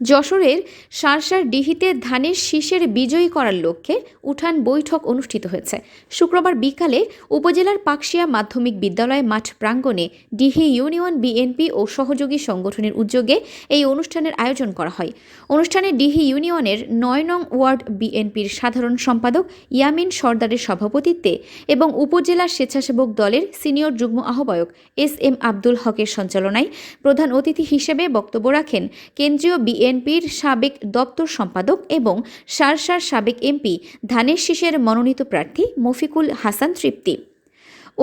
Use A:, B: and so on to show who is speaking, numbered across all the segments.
A: যশোরের সারসার ডিহিতে ধানের শীষের বিজয়ী করার লক্ষ্যে উঠান বৈঠক অনুষ্ঠিত হয়েছে। শুক্রবার বিকালে উপজেলার পাকশিয়া মাধ্যমিক বিদ্যালয় মাঠ প্রাঙ্গণে ডিহি ইউনিয়ন বিএনপি ও সহযোগী সংগঠনের উদ্যোগে এই অনুষ্ঠানের আয়োজন করা হয়। অনুষ্ঠানে ডিহি ইউনিয়নের নয় নং ওয়ার্ড বিএনপির সাধারণ সম্পাদক ইয়ামিন সর্দারের সভাপতিত্বে এবং উপজেলা স্বেচ্ছাসেবক দলের সিনিয়র যুগ্ম আহ্বায়ক এস এম আব্দুল হকের সঞ্চালনায় প্রধান অতিথি হিসেবে বক্তব্য রাখেন কেন্দ্রীয় বিএনপির সাবেক দপ্তর সম্পাদক এবং সারসার সাবেক এমপি ধানের শীষের মনোনীত প্রার্থী মফিকুল হাসান তৃপ্তি।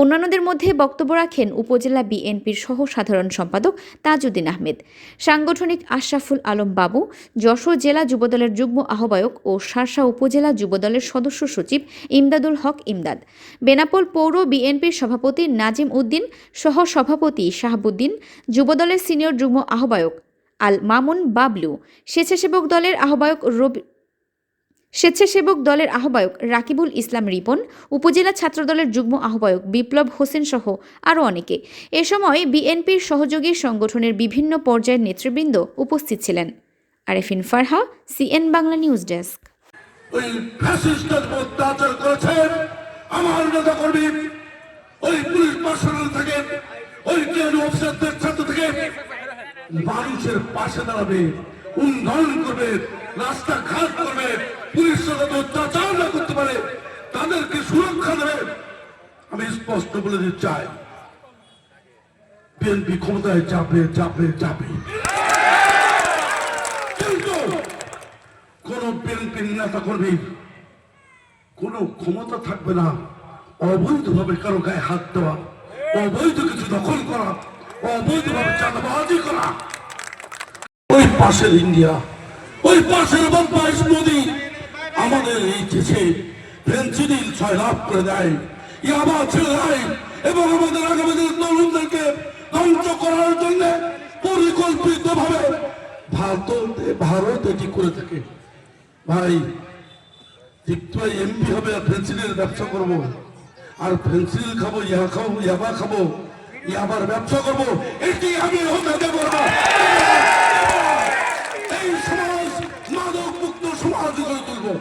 A: অন্যান্যদের মধ্যে বক্তব্য রাখেন উপজেলা বিএনপির সহ সাধারণ সম্পাদক তাজউদ্দিন আহমেদ, সাংগঠনিক আশরাফুল আলম বাবু, যশোর জেলা যুবদলের যুগ্ম আহ্বায়ক ও শার্শা উপজেলা যুবদলের সদস্য সচিব ইমদাদুল হক ইমদাদ, বেনাপোল পৌর বিএনপির সভাপতি নাজিম উদ্দিন সহ সভাপতি শাহাবুদ্দিন, যুবদলের সিনিয়র যুগ্ম আহ্বায়ক আল মামুন বাবলু, স্বেচ্ছাসেবক দলের আহ্বায়ক রবি, স্বেচ্ছাসেবক দলের আহ্বায়ক রাকিবুল ইসলাম রিপন, উপজেলা ছাত্রদলের যুগ্ম আহ্বায়ক বিপ্লব হোসেন সহ আরও অনেকে। এ সময় বিএনপির সহযোগী সংগঠনের বিভিন্ন পর্যায়ের নেতৃবৃন্দ উপস্থিত ছিলেন। Arefin Farha, CN Bangla news desk.
B: ওই অত্যাচার করেছেন আমার নেতা কর্মী ওই পুলিশ থেকে, ওই অফিসারদের ছাত্র থেকে মানুষের পাশে দাঁড়াবে, উন্নয়ন করবে, রাস্তাঘাট করবে, পুলিশ যাতে অত্যাচার না করতে পারে, তাদেরকে সুরক্ষা দেবে। আমি স্পষ্ট বলে দিতে চাই, বিএনপি ক্ষমতায় চাপে চাপে চাপে কিন্তু কোন বিএনপির নেতা কর্মী কোন ক্ষমতা থাকবে না, অবৈধভাবে কারও গায়ে হাত দেওয়া, অবৈধ কিছু দখল করা ওই পাশের ইন্ডিয়া, ওই পাশের বদমাইশ নদী আমাদের এই দেশে ফেন্সিডিল ছয় লাভ করে দেয়। ইয়াবা ছেড়ে দেয় এবং আমাদের আগামী তরুণদেরকে ধ্বংস করার জন্য পরিকল্পিত ভাবে ভারত ভারত এটি করে থাকে? ভাই দীপ্ত এমপি হবে আর পেন্সিলের ব্যবসা করব। আর পেন্সিল খাব ইয়া খাব ইয়াবা খাব। ইয়াবার ব্যবসা করব। এটি আমি হতে দেব এই সমাজ মাদক মুক্ত সমাজ গড়ে তুলবো।